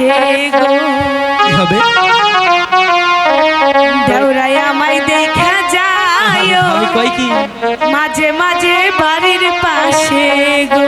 পাশে গো। হবে? দেওরাই আমায় দেখা যায় মাঝে মাঝে বাড়ির পাশে গো?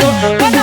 Cuando